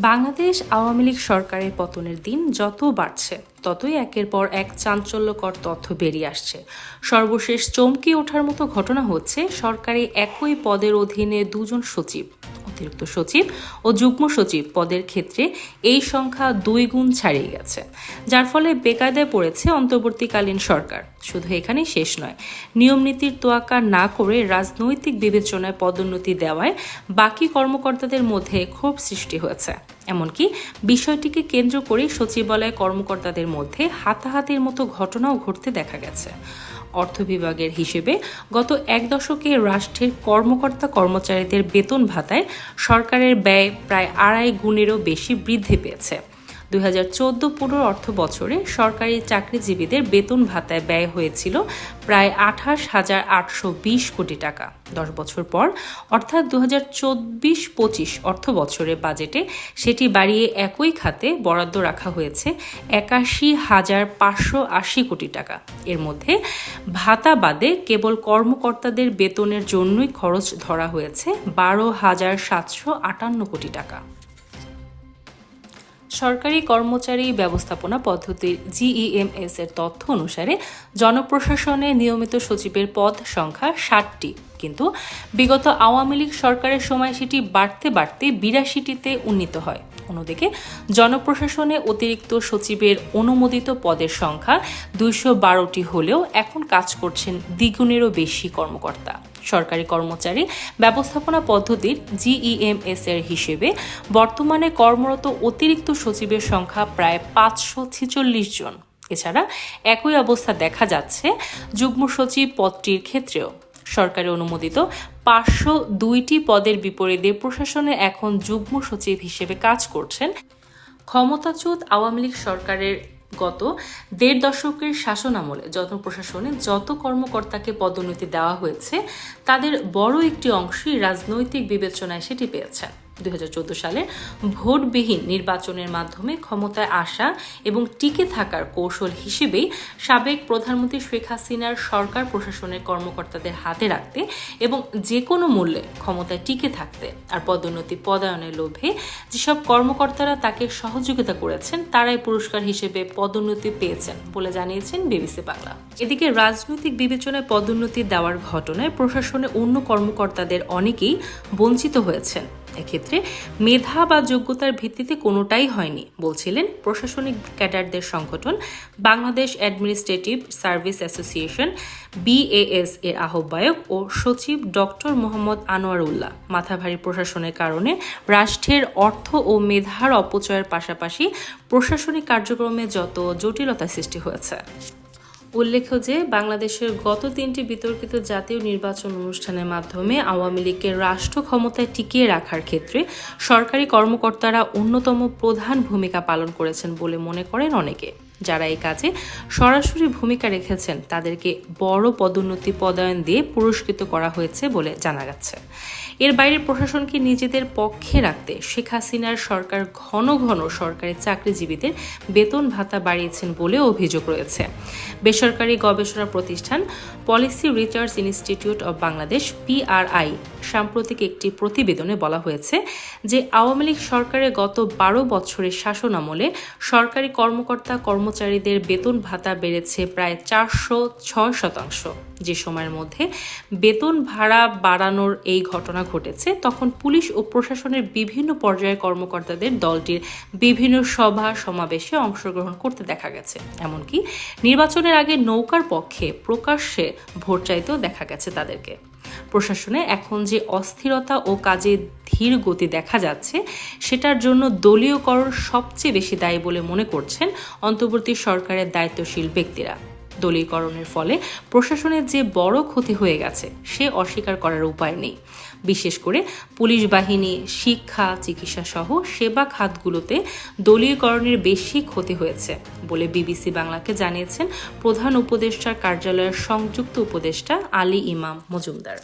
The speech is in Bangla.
বাংলাদেশ আওয়ামী লীগ সরকারের পতনের দিন যত বাড়ছে। ততই একের পর এক চাঞ্চল্যকর তথ্য বেরিয়ে আসছে। সর্বশেষ চমকে ওঠার মতো ঘটনা হচ্ছে সরকারি একই পদের অধীনে দুজন সচিব, অতিরিক্ত সচিব ও যুগ্ম সচিব পদের ক্ষেত্রে এই সংখ্যা দুই গুণ ছাড়িয়ে গেছে, যার ফলে বেকায়দায় পড়েছে অন্তর্বর্তীকালীন সরকার। শুধু এখানেই শেষ নয় নিয়ম নীতির তোয়াক্কা না করে রাজনৈতিক বিবেচনায় পদোন্নতি দেওয়ায় বাকি কর্মকর্তাদের মধ্যে ক্ষোভ সৃষ্টি হয়েছে। এমনকি বিষয়টিকে কেন্দ্র করে সচিবালয় কর্মকর্তাদের মধ্যে হাতাহাতির মতো ঘটনাও ঘটতে দেখা গেছে। অর্থ বিভাগের হিসেবে গত এক দশকে রাষ্ট্রের কর্মকর্তা কর্মচারীদের বেতন ভাতায় সরকারের ব্যয় প্রায় আড়াই গুণেরও বেশি বৃদ্ধি পেয়েছে। দুই হাজার চোদ্দ অর্থ বছরে সরকারি চাকরিজীবীদের বেতন ভাতায় ব্যয় হয়েছিল প্রায় আঠাশ হাজার আটশো বিশ কোটি টাকা। দশ বছর পর, অর্থাৎ দু হাজার চব্বিশ পঁচিশ অর্থ বছরের বাজেটে সেটি বাড়িয়ে একই খাতে বরাদ্দ রাখা হয়েছে একাশি হাজার পাঁচশো আশি কোটি টাকা। এর মধ্যে ভাতা বাদে কেবল কর্মকর্তাদের বেতনের জন্যই খরচ ধরা হয়েছে বারো হাজার সাতশো আটান্ন কোটি টাকা। সরকারি কর্মচারী ব্যবস্থাপনা পদ্ধতির জিইএমএস এর তথ্য অনুসারে জনপ্রশাসনে নিয়মিত সচিবের পদ সংখ্যা ষাটটি। কিন্তু বিগত আওয়ামী লীগ সরকারের সময় সেটি বাড়তে বাড়তে বিরাশিটিতে উন্নীত হয়। অন্যদিকে জনপ্রশাসনে অতিরিক্ত সচিবের অনুমোদিত পদের সংখ্যা দুইশো বারোটি হলেও এখন কাজ করছেন দ্বিগুণেরও বেশি কর্মকর্তা। সরকারি কর্মচারী ব্যবস্থাপনা পদ্ধতির জিইএমএস এর হিসেবে বর্তমানে কর্মরত অতিরিক্ত সচিবের সংখ্যা প্রায় পাঁচশো ছেচল্লিশ জন। এছাড়া একই অবস্থা দেখা যাচ্ছে যুগ্ম সচিব পদটির ক্ষেত্রেও। সরকারি অনুমোদিত পাঁচশো দুইটি পদের বিপরীতে প্রশাসনে এখন যুগ্ম সচিব হিসেবে কাজ করছেন ক্ষমতাচ্যুত আওয়ামী লীগ সরকারের গত দেড় দশকের শাসন আমলে প্রশাসনে যত কর্মকর্তাকে পদোন্নতি দেওয়া হয়েছে, তাদের বড় একটি অংশই রাজনৈতিক বিবেচনায় সেটি পেয়েছেন। দুই সালে ভোটবিহীন নির্বাচনের মাধ্যমে ক্ষমতায় আসা এবং টিকে থাকার কৌশল হিসেবেই সাবেক প্রধানমন্ত্রী শেখ হাসিনার সরকার প্রশাসনের কর্মকর্তাদের হাতে রাখতে এবং যে কোনো মূল্যে ক্ষমতায় টিকে থাকতে আর পদোন্নতি পদায়নের লোভে যেসব কর্মকর্তারা তাকে সহযোগিতা করেছেন, তারাই পুরস্কার হিসেবে পদোন্নতি পেয়েছেন বলে জানিয়েছেন বিবিসি বাংলা। এদিকে রাজনৈতিক বিবেচনায় পদোন্নতি দেওয়ার ঘটনায় প্রশাসনে অন্য কর্মকর্তাদের অনেকেই বঞ্চিত হয়েছেন। এক্ষেত্রে মেধা বা যোগ্যতার ভিত্তিতে কোনোটাই হয়নি, বলছিলেন প্রশাসনিক ক্যাডারদের সংগঠন Bangladesh administrative service association, BAS এর আহ্বায়ক ও সচিব ডক্টর মোহাম্মদ আনোয়ার উল্লাহ মাথাভারী প্রশাসনের কারণে রাষ্ট্রের অর্থ ও মেধার অপচয়ের পাশাপাশি প্রশাসনিক কার্যক্রমে যত জটিলতা সৃষ্টি হয়েছে। উল্লেখ্য যে, বাংলাদেশের গত তিনটি বিতর্কিত জাতীয় নির্বাচন অনুষ্ঠানের মাধ্যমে আওয়ামী লীগের রাষ্ট্র ক্ষমতায় টিকিয়ে রাখার ক্ষেত্রে সরকারি কর্মকর্তারা অন্যতম প্রধান ভূমিকা পালন করেছেন বলে মনে করেন অনেকে। যারা এই কাজে সরাসরি ভূমিকা রেখেছেন, তাদেরকে বড় পদোন্নতি পদায়ন দিয়ে পুরস্কৃত করা হয়েছে বলে জানা গেছে। এর বাইরে প্রশাসনকে নিজেদের পক্ষে রাখতে শেখ হাসিনার সরকার ঘন ঘন সরকারি চাকরিজীবীদের বেতন ভাতা বাড়িয়েছেন বলে অভিযোগ রয়েছে। বেসরকারি গবেষণা প্রতিষ্ঠান policy research institute of Bangladesh PRI সাম্প্রতিক একটি প্রতিবেদনে বলা হয়েছে যে আওয়ামী লীগ সরকারের গত বারো বছরের শাসন আমলে সরকারি কর্মকর্তা কর্মচারীদের বেতন ভাতা বেড়েছে প্রায় চারশো ছয় শতাংশ। যে সময়ের মধ্যে বেতন ভাড়া বাড়ানোর এই ঘটনা ঘটেছে, তখন পুলিশ ও প্রশাসনের বিভিন্ন পর্যায়ের কর্মকর্তাদের দলটির বিভিন্ন সভা সমাবেশে অংশগ্রহণ করতে দেখা গেছে। এমনকি নির্বাচনের আগে নৌকার পক্ষে প্রকাশ্যে ভোট চাইতেও দেখা গেছে তাদেরকে। প্রশাসনে এখন যে অস্থিরতা ও কাজে ধীর গতি দেখা যাচ্ছে, সেটার জন্য দলীয়করণ সবচেয়ে বেশি দায়ী বলে মনে করছেন অন্তর্বর্তী সরকারের দায়িত্বশীল ব্যক্তিরা। দলীয়করণের ফলে প্রশাসনের যে বড় ক্ষতি হয়ে গেছে, সে অস্বীকার করার উপায় নেই। বিশেষ করে পুলিশ বাহিনী, শিক্ষা, চিকিৎসা সহ সেবা খাতগুলোতে দলীয়করণের বেশি ক্ষতি হয়েছে বলে বিবিসি বাংলাকে জানিয়েছেন প্রধান উপদেষ্টার কার্যালয়ের সংযুক্ত উপদেষ্টা আলী ইমাম মজুমদার।